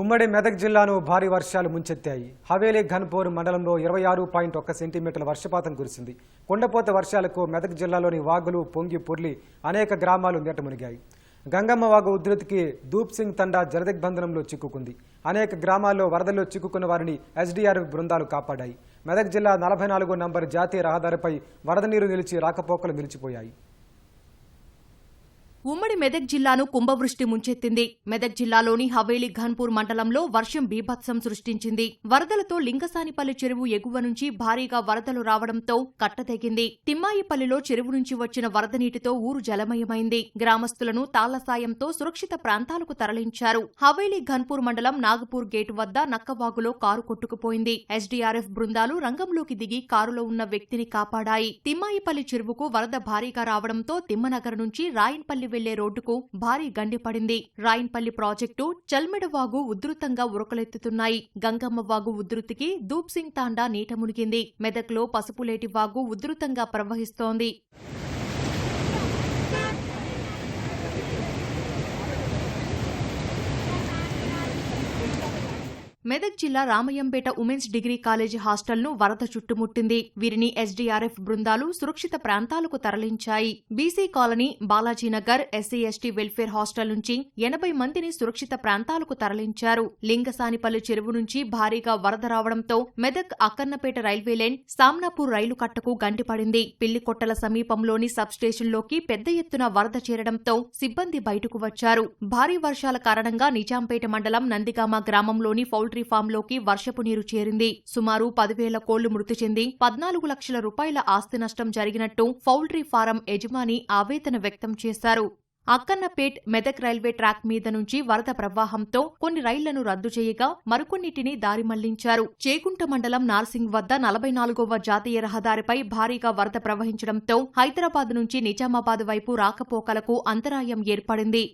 ఉమ్మడి మెదక్ జిల్లాను భారీ వర్షాలు ముంచెత్తాయి. హవేలీ ఘన్పూర్ మండలంలో ఇరవై ఆరు పాయింట్ ఒక్క సెంటీమీటర్ల వర్షపాతం కురిసింది. కొండపోత వర్షాలకు మెదక్ జిల్లాలోని వాగులు పొంగి పొర్లి అనేక గ్రామాలు నీటమునిగాయి. గంగమ్మ వాగు ఉధృతికి దూప్ సింగ్ తండా జలదిగ్బంధనంలో చిక్కుకుంది. అనేక గ్రామాల్లో వరదల్లో చిక్కుకున్న వారిని ఎస్డీఆర్ఎఫ్ బృందాలు కాపాడాయి. మెదక్ జిల్లా నలభై నాలుగో నంబర్ జాతీయ రహదారిపై వరద నీరు నిలిచి రాకపోకలు నిలిచిపోయాయి. ఉమ్మడి మెదక్ జిల్లాను కుంభవృష్టి ముంచెత్తింది. మెదక్ జిల్లాలోని హవేలీ ఘన్పూర్ మండలంలో వర్షం బీభత్సం సృష్టించింది. వరదలతో లింగసానిపల్లి చెరువు ఎగువ నుంచి భారీగా వరదలు రావడంతో కట్టతెగింది. తిమ్మాయిపల్లిలో చెరువు నుంచి వచ్చిన వరద నీటితో ఊరు జలమయమైంది. గ్రామస్తులను తాళ్ళ సాయంతో సురక్షిత ప్రాంతాలకు తరలించారు. హవేలీ ఘన్పూర్ మండలం నాగపూర్ గేటు వద్ద నక్కవాగులో కారు కొట్టుకుపోయింది. ఎస్డీఆర్ఎఫ్ బృందాలు రంగంలోకి దిగి కారులో ఉన్న వ్యక్తిని కాపాడాయి. తిమ్మాయిపల్లి చెరువుకు వరద భారీగా రావడంతో తిమ్మనగర్ నుంచి రాయన్పల్లి వెళ్ళే రోడ్డుకు భారీ గండి పడింది. రాయన్పల్లి ప్రాజెక్టు చల్మెడవాగు ఉధృతంగా ఉరకలెత్తుతున్నాయి. గంగమ్మ వాగు ఉధృతికి దూప్సింగ్ తాండా నీట మునిగింది. మెదక్లో పసుపులేటి వాగు ఉధృతంగా ప్రవహిస్తోంది. మెదక్ జిల్లా రామయ్యంపేట ఉమెన్స్ డిగ్రీ కాలేజీ హాస్టల్ను వరద చుట్టుముట్టింది. వీరిని ఎస్డీఆర్ఎఫ్ బృందాలు సురక్షిత ప్రాంతాలకు తరలించాయి. BC colony Balajinagar SC ST welfare hostel నుంచి ఎనభై మందిని సురక్షిత ప్రాంతాలకు తరలించారు. లింగసానిపల్లి చెరువు నుంచి భారీగా వరద రావడంతో మెదక్ అక్కన్నపేట రైల్వే లైన్ సామ్నాపూర్ రైలు కట్టకు గంటిపడింది పిల్లికొట్టల సమీపంలోని సబ్స్టేషన్లోకి పెద్ద ఎత్తున వరద చేరడంతో సిబ్బంది బయటకు వచ్చారు. భారీ వర్షాల కారణంగా నిజాంపేట మండలం నందిగామ గ్రామంలోని పౌల్ట్రీ ఫామ్లోకి వర్షపు నీరు చేరింది. సుమారు పదివేల కోళ్ళు మృతి చెంది పద్నాలుగు లక్షల రూపాయల ఆస్తి నష్టం జరిగినట్టు పౌల్ట్రీ ఫారం యజమాని ఆవేదన వ్యక్తం చేశారు. అక్కన్నపేట్ మెదక్ రైల్వే ట్రాక్ మీద నుంచి వరద ప్రవాహంతో కొన్ని రైళ్ళను రద్దు చేయగా మరికొన్నిటిని దారి మళ్ళించారు. చేకుంట మండలం నార్సింగ్ వద్ద నలభై నాలుగవ జాతీయ రహదారిపై భారీగా వరద ప్రవహించడంతో హైదరాబాద్ నుంచి నిజామాబాద్ వైపు రాకపోకలకు అంతరాయం ఏర్పడింది.